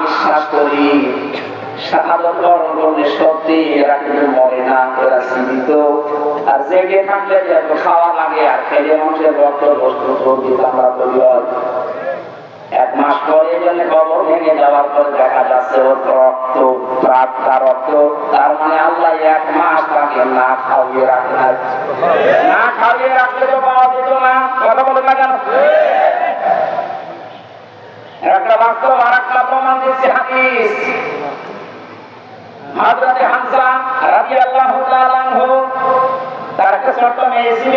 বিশ্বাস করি। শাহাদত বরণ করলে মরে না, এরা সীমিত আর জেগে থাকলে খাওয়া লাগে, আর খেলে মানুষের বস্তু আমরা হয়। এক মাস পরে জন্য কবর ভেঙে যাওয়ার পরে দেখা যাচ্ছে ওর রক্ত, প্রাপ্তা রক্ত। তার মানে আল্লাহ এক মাস তাকে না খাওয়িয়ে রাখে না খাওয়িয়ে রাখলে তো পাওয়া যেত না। কথা বলে না কেন? একটা বাস্তব আর একটা প্রমাণ দিচ্ছে হাদিস। হাজরাতে হামসা তার একটা ছোট্ট মেয়ে ছিল।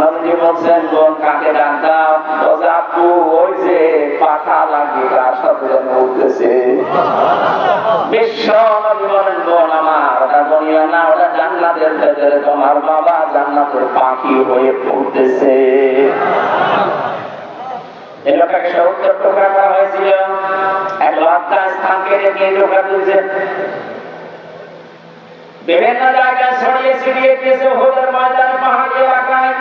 নবীজি বলছেন, বোন, কাকে ডাক দাও? বলছে, আপু, ওই যে পাখা লাগিয়ে তার সাথে যেন উঠতেছে। বিশ্ব নবী বলেন বোন আমার, ওটা বনিয়া না, ওটা জান্নাতের ভেতরে তোমার বাবা জান্নাতের পাখি হয়ে উঠতেছে এই লোকটাকে সত্তর টুকরা করা হয়েছিল। এক লজ্জা স্থানকে রেখে টোকা তুলছে বিভিন্ন জায়গায় ছড়িয়ে ছিড়িয়ে দিয়েছে হোদের ময়দানে পাহাড়ি এলাকায়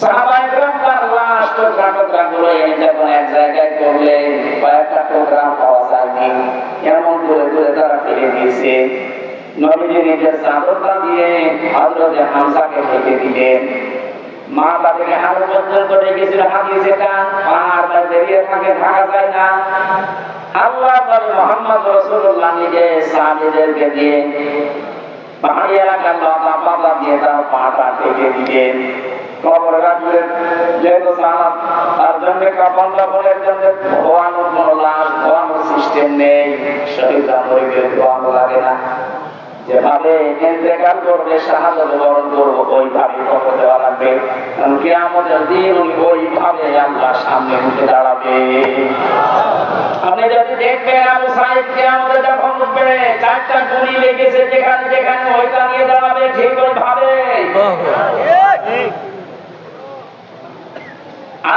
সাহাবাইকরাম তার লাশ টুকরা টুকরা গুলো এনে যখন এক জায়গায় করলে কয়েকটা টুকরা পাওয়া যায়নি এমন করে করে তারা ফেলে দিয়েছে নবীজি নিজের চাদরটা দিয়ে হজরতে হামসাকে ঢেকে দিলেন মা তাদেরকে হাড় পর্যন্ত ডেকেছিল হাতিয়েছে কান পাহাড় তার বেরিয়ে থাকে থাকা যায় না আল্লাহ মোহাম্মদ রসুল্লাহ নিজে সাহাবিদেরকে দিয়ে পাহাড়ি এলাকার লতা পাতা দিয়ে তার পাটা ঢেকে দিলেন। সামনে উঠে দাঁড়াবে। আপনি যদি দেখবেন আবু সাহেব কিয়ামতে যখন উঠবে, চারটা গুলি লেগেছে যেখানে যেখানে ওইটা নিয়ে দাঁড়াবে, ঠিক ওইভাবে।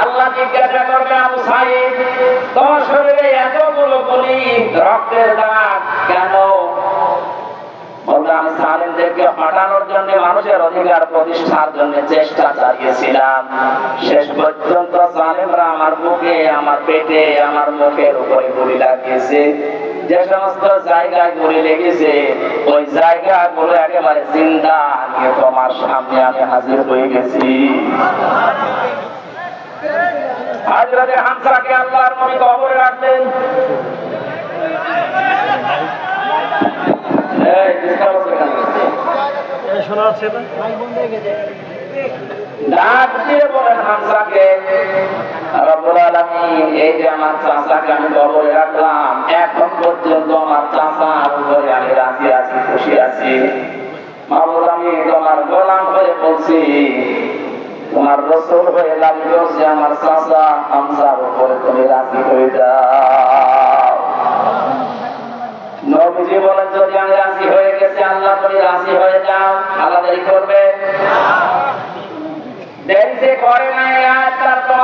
আল্লাহ জিজ্ঞাসা করবে আবু সাহেব তোমার শরীরে এতগুলো গুলি, রক্তের দাগ কেন? আমি সালেমদেরকে জন্য চেষ্টা চালিয়েছিলাম। শেষ পর্যন্ত সালেমরা আমার পেটে, আমার মুখের উপরে গুলি লাগিয়েছে। যে সমস্ত জায়গায় গুলি লেগেছে, ওই জায়গাগুলো একেবারে জিন্দা নিয়ে তোমার সামনে আমি হাজির হয়ে গেছি। আল্লাহর নবী রাখলেন। ডাক দিয়ে বলেন হামসাকে রব্বুল আলামিন এই যে আমার চাচাকে আমি কবরে রাখলাম এখন পর্যন্ত আমার চাচার উপরে আমি রাজি আছি খুশি আছি। মাহবুব আমি তোমার গোলাম হয়ে বলছি তোমার রসুল হয়ে দাবি করছে আমার চাচা হামসার উপরে তুমি রাজি হয়ে যাও নবীজি বলেন যদি আমি রাজি হয়ে গেছি আল্লাহ তুমি রাজি হয়ে যাও আল্লাহ দেরি করবে দেরি যে করে নাই আর তার তোমার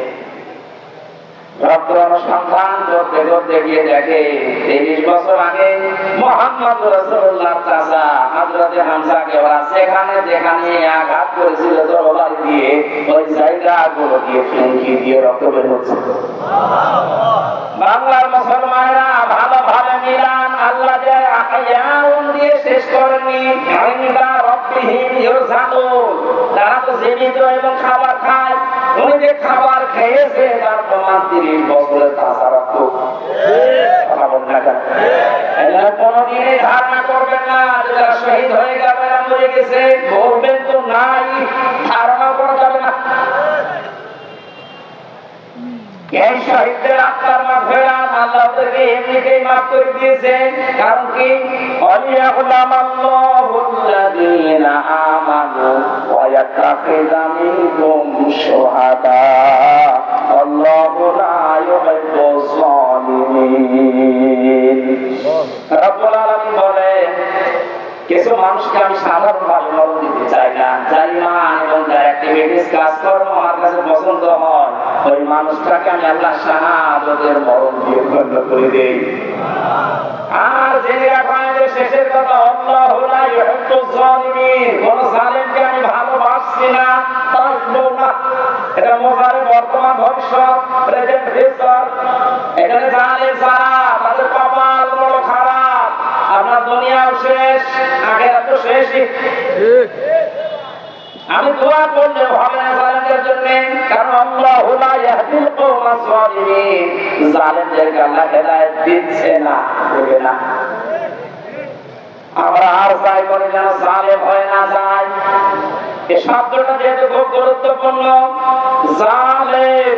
রক্ত আঘাত করেছিল দিয়ে ওই দিয়ে দিয়ে রক্ত বাংলার মুসলমানেরা ভালোভাবে মিলান আল্লাহ দিয়ে শেষ করেনি ইনদা রব্বিহিম ইরজাকুন তারা তো জীবিত এবং খাবার খায় উনি যে খাবার খেয়েছে, তার প্রমাণ তিরিশ বছরের কাঁচা রক্ত কথা বলেন না কেন? এই কোনোদিনই ধারণা করবেন না, যে যারা শহীদ যাবে এরা করে গেছে বলবেন তো নাই ধারণা করা যাবে না এই শহীদদের আত্মার মাফেরাত আল্লাহ এমনিতেই মাফ করে দিয়েছেন। কারণ কি? অলিয়াহুলাম আল্লাহুল্লাযীনা আমানু ওয়া মিনকুম শুহাদা। আল্লাহু লা ইউহিব্বুজ জালিমিন রব্বুল আলামিন বলেন কিছু মানুষকে আমি সাধারণভাবে মরণ দিতে চাই না। যার ইমান এবং যার অ্যাক্টিভিটিস কাজকর্ম আমার কাছে পছন্দ হয়, ওই মানুষটাকে আমি আল্লাহ শাহাদতের মরণ দিয়ে গণ্য করে দেই। আর জেনে রাখা শেষের কথা, আল্লাহ লা ইউহিব্বুজ জালিমিন কোন জালিমকে আমি ভালোবাসছি না বাসবো না। এটা মোজারে বর্তমান ভবিষ্যৎ প্রেজেন্ট ফিউচার এখানে জালিম সারা তাদের কপাল বড় খারাপ আপনার দুনিয়াও শেষ আগের তো শেষই আমি দোয়া করলে হবে না জালেমদের জন্য, কারণ আল্লাহ লা ইয়াহদিল কওমা সালিমিন জালেমদেরকে আল্লাহ হেদায়েত দিচ্ছে না, দেবে না। আমরা আর চাই করে যেন জালেম হয়ে না যায়। এই শব্দটা যেহেতু খুব গুরুত্বপূর্ণ, জালেম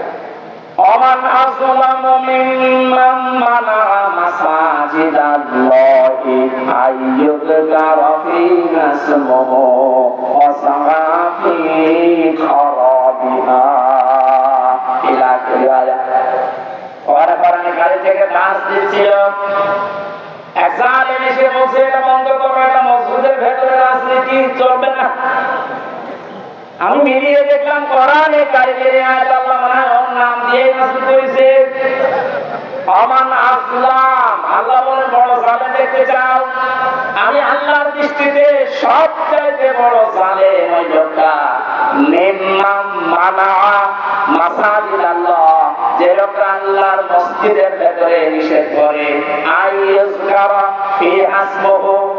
ومن أظلم ممن منع مساجد الله أن يذكر فيها اسمه وسعى في خرابها إلى آخر الآية ওরা কোরআনে গাড়ি থেকে ডান্স দিচ্ছিল এক জালেম এসে বলছে এটা বন্ধ করো এটা মসজিদের ভেতরে রাজনীতি চলবে না আমি মিলিয়ে দেখলাম কোরআনে কারিগরি আয়াত আল্লাহ মনে হয় নাম দিয়ে নাসিল করেছে। আমান আসলাম। আল্লাহ বলেন, বড় জালেম দেখতে চাও। আমি আল্লাহর দৃষ্টিতে সবচাইতে বড় জালেম ওই লোকটা। নিম্মাম মানা মাসাজিদ আল্লাহ যে লোকটা আল্লাহর মসজিদের ভেতরে নিষেধ করে। আইয়ুজকারা ফি নামের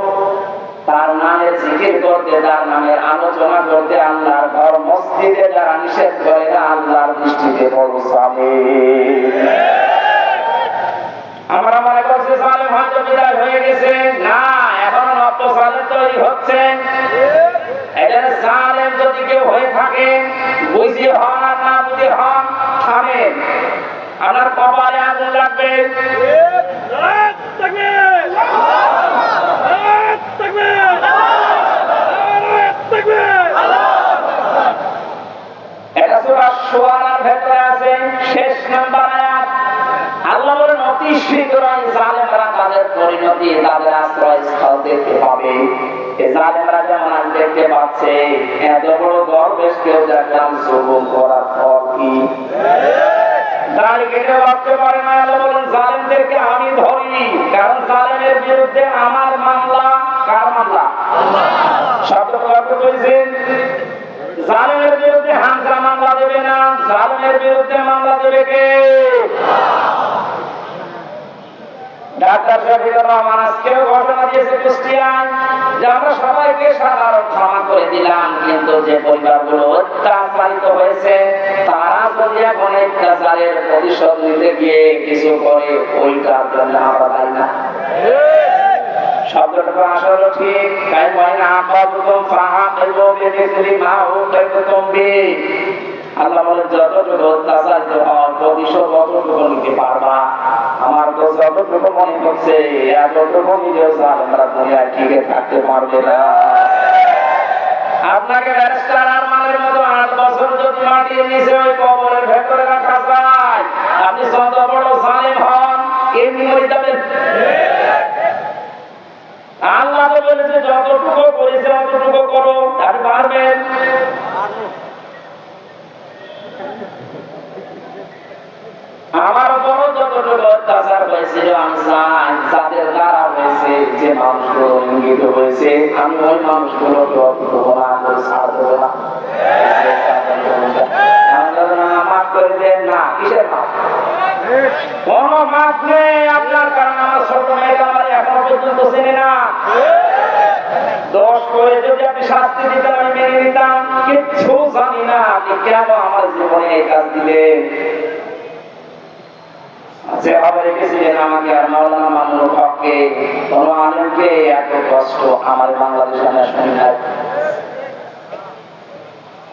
জিকির করতে তার নামের আলোচনা করতে আল্লাহর ঘর মসজিদে যারা নিষেধ করে না আল্লাহর দৃষ্টিতে বড় সালেম আমরা মনে করছি সালেম হয়তো বিদায় হয়ে গেছে না এখনও নব্য সালেম তৈরি হচ্ছে এখানে সালেম যদি কেউ হয়ে থাকে বুঝি হন আর না বুঝি হন থামেন আপনার কপালে আগুন লাগবে শুআরার ভেতরে আছে শেষ নাম্বার আয়াত। আল্লাহ বলেন অতি শীঘ্রই জালেমরা তাদের পরিণতি তাদের আশ্রয়স্থল দেখতে পাবে। জালেমরা যেমন আজ দেখতে পাচ্ছে এত বড় দরবেশ কেউ দেখলাম জুলুম করার পর কি? দাড়ি কেটে বাঁচতে পারে না আল্লাহ বলেন জালেমদেরকে আমি ধরি কারণ জালেমের বিরুদ্ধে আমার মামলা। কার মামলা? শব্দ প্রয়োগ করেছেন জালেমের বিরুদ্ধে হামজা মামলা দেবে না? জালেমের বিরুদ্ধে মামলা দেবে কে? যে আমরা সবাইকে সাধারণ হয়েছে, তারা যদি এখন অত্যাচারের প্রতিশোধ নিতে গিয়ে কিছু করে আমরা দায়ী না। শব্দটা তো আসলে ঠিক তাই না আপাততম ফাহা মা ও করবতম আল্লাহ বলে যতটুকু অত্যাচারিত হও প্রতিশোধ ততটুকু নিতে পারবা আমার তো যতটুকু হচ্ছে এতটুকু নিজেও আমরা দুনিয়ায় টিকে থাকতে পারবে না আপনাকে আপনি আল্লাহ তো বলেছে, যতটুকু করেছে অতটুকু করো, আর পারবেন আমার উপরও যতটুকু অত্যাচার হয়েছিল, আমি চাই যাদের দ্বারা হয়েছে, যে মানুষগুলো ইঙ্গিত হয়েছে, আমি ওই না কোন নেই আপনার কারণ, আমার ছোট পর্যন্ত চেনে না। দশ করে যদি শাস্তি আমি মেনে নিতাম, কিচ্ছু জানি না আপনি কেন আমার জীবনে এই কাজ দিলেন। রেখেছিলেন আমাকে আর মাওলানা হককে, কোনো আলমকে এত কষ্ট আমার বাংলাদেশ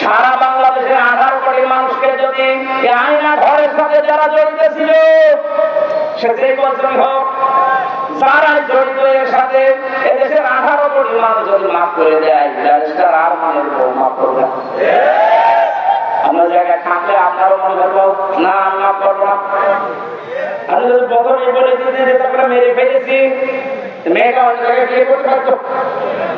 সারা বাংলাদেশের আঠারো কোটি মানুষকে যদি আয়না ঘরের সাথে যারা জড়িত ছিল, সে যে বছরই হোক মানুষ আর করবে আমরা জায়গায় না, আমি করব আমি যদি বলে দিতে মেরে ফেলেছি। মেয়েটা অন্য জায়গায় বিয়ে করতে পারতো।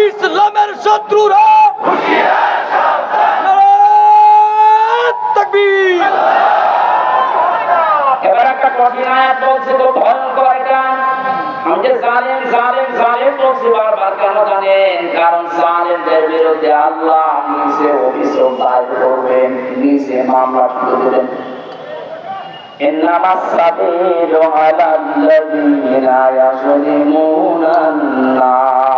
ইসলামের শত্রুরা নারায়ে তাকবীর এবার একটা কঠিন আয়াত বলছে তো ভয়ঙ্কর এটা আমি যে জালেম জালেম জালেম বলছি বারবার কেন জানেন কারণ জালেমদের বিরুদ্ধে আল্লাহ নিজে অভিযোগ দায়ের করবেন নিজে মামলা শুরু দেবেন إنما السبيل على الذين يظلمون الناس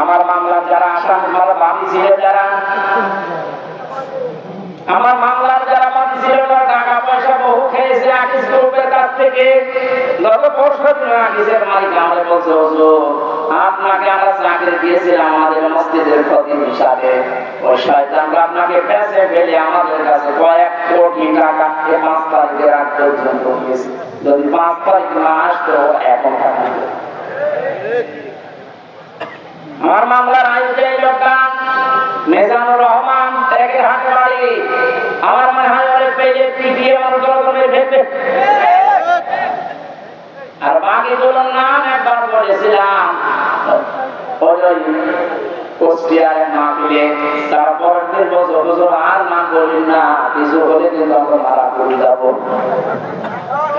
আমার মামলার যারা আসামি মারা বাদী ছিল যারা, আমার মামলার যারা বাদী ছিল টাকা পয়সা বহু খেয়েছে, আকিস গ্রুপের কাছ থেকে। গত পরশু দিন আকিসের মালিক আমাদের বলছে, হুজুর, আপনাকে আমরা চাকরি দিয়েছিলাম আমাদের মসজিদের ক্ষতি হিসাবে। ওই শয়তানরা আপনাকে বেঁচে ফেলে আমাদের কাছে কয়েক কোটি টাকা পাঁচ তারিখের আগ পর্যন্ত দিয়েছে। যদি পাঁচ তারিখ না আসতো এখন আমার মামলার আইনজীবী লোকটা মেজানুর রহমান বাড়ি আমার মনে হয় আর বাকিগুলোর নাম একবার বলেছিলাম কুষ্টিয়ার তারপরের দিন বছর বছর আর নাম বলিন না, কিছু হলে কিন্তু আমরা মারা পড়ে যাব।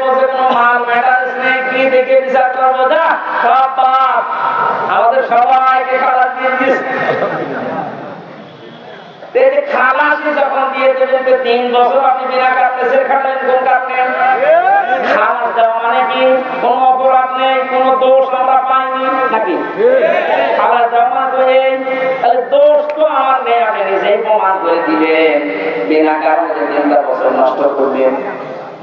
পরে কোনো মাল ম্যাটার্স নেই কি দেখে বিচার আমাদের সবাইকে খালাস দিয়ে দিয়েছে এই যে মানে কোনো অপরাধ নেই, কোনো দোষ আমরা পাইনি, নাকি? খালাস দেওয়া মানে দোষ তো আমার নেই, আপনি নিজেই প্রমাণ করে দিবেন বিনা কারণে তিনটা বছর নষ্ট করবেন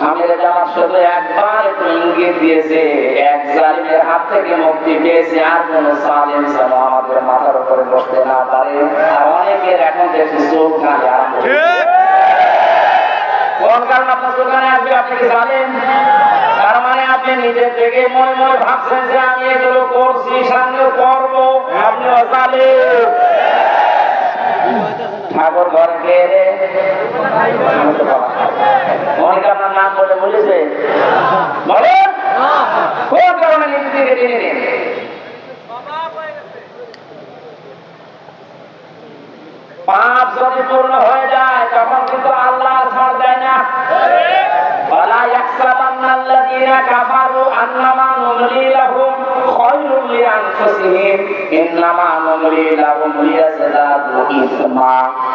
আমির জামাত শুধু একবার একটু ইঙ্গিত দিয়েছে এক জালিমের হাত থেকে মুক্তি পেয়েছে আর কোন সালিম যেন আমাদের মাথার উপরে বসতে না পারে। আর অনেকের এখন দেখছি চোখ কানে আরম্ভ কোন কারণ আপনার দোকানে আসবে আপনি কি জানেন তার মানে আপনি নিজের থেকে মনে মনে ভাবছেন যে আমি এগুলো করছি সামনেও করব জানেন ঠাকুর ঘরে রে? অনেক আপনার নাম বলে বলেছে বলেন কোন কারণে নিজে থেকে টেনে নিন পাপ যদি পূর্ণ হয়ে যায় তখন কিন্তু আল্লাহ ছাড় দেয় না ولا يحسبن الذين كفروا أنما نملي لهم خير لأنفسهم إنما نملي لهم ليزدادوا إثما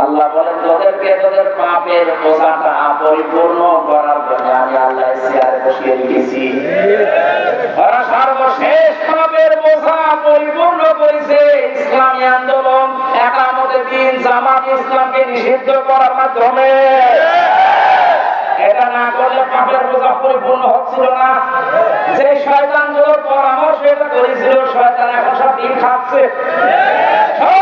আল্লাহ বলেন, তোদেরকে তোদের পাপের বোঝাটা পরিপূর্ণ করার জন্য আমি আল্লাহ চেয়ারে বসিয়ে রেখেছি। সর্বশেষ পাপের বোঝা পরিপূর্ণ করেছে। ইসলামী আন্দোলন একামতে দিন জামাত ইসলামকে নিষিদ্ধ করার মাধ্যমে। এটা না করলে পাপের বোঝা পরিপূর্ণ হচ্ছিল না। যে শয়তানগুলোর পরামর্শ এটা করেছিল, শয়তান এখন সব দিন খাচ্ছে। সবগুলো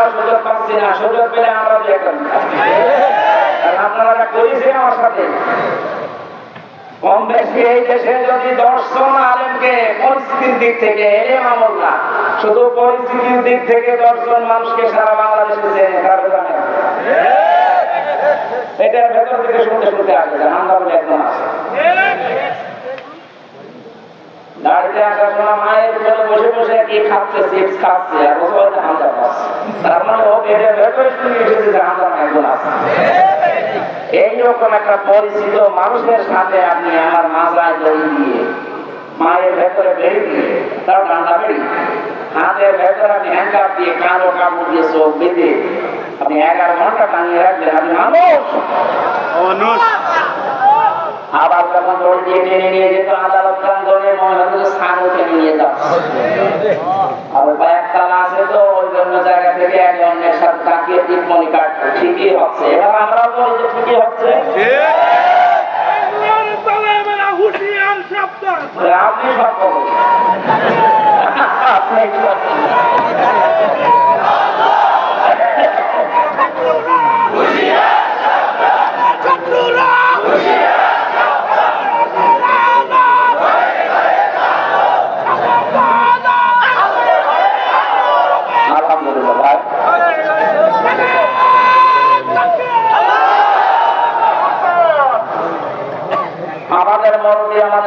আমরা সুযোগ পাচ্ছি না, সুযোগ পেলে আমরা একটা আপনারা করেছেন আমার সাথে, কম বেশি এই দেশে যদি দর্শন আলেমকে পরিস্থিতির দিক থেকে, এলেম আমল না শুধু পরিস্থিতির দিক থেকে দর্শন মানুষকে সারা বাংলাদেশে চেনে, তার এটার ভেতর থেকে শুনতে শুনতে আসে জানান্দা বলে একজন আছে। গাড়িতে আসার এইরকম একটা পরিচিত মানুষের সাথে আপনি আমার মাজায় দড়ি দিয়ে, মায়ের ভেতরে বেড়ে দিয়ে, তার ডান্ডা বেড়ি, হাতের ভেতরে আপনি হ্যাঙ্কার দিয়ে কালো কাপড় দিয়ে চোখ বেঁধে আপনি এগারো ঘণ্টা টাঙিয়ে রাখলেন আপনি মানুষ। আবার যখন দৌড় দিয়ে টেনে নিয়ে যেত, আদালত প্রাঙ্গনে মনে হতো স্থানও টেনে নিয়ে যাচ্ছে আর কয়েকতলা আছে তো ওই জন্য জায়গা থেকে এক অন্যের সাথে তাকিয়ে টিপ্পনি কাটছে ঠিকই হচ্ছে। এবার আমরাও বলি যে ঠিকই হচ্ছে। আপনি সব আপনি সব করুন। আলহামদুলিল্লাহ ভাই আমাদের আমাদের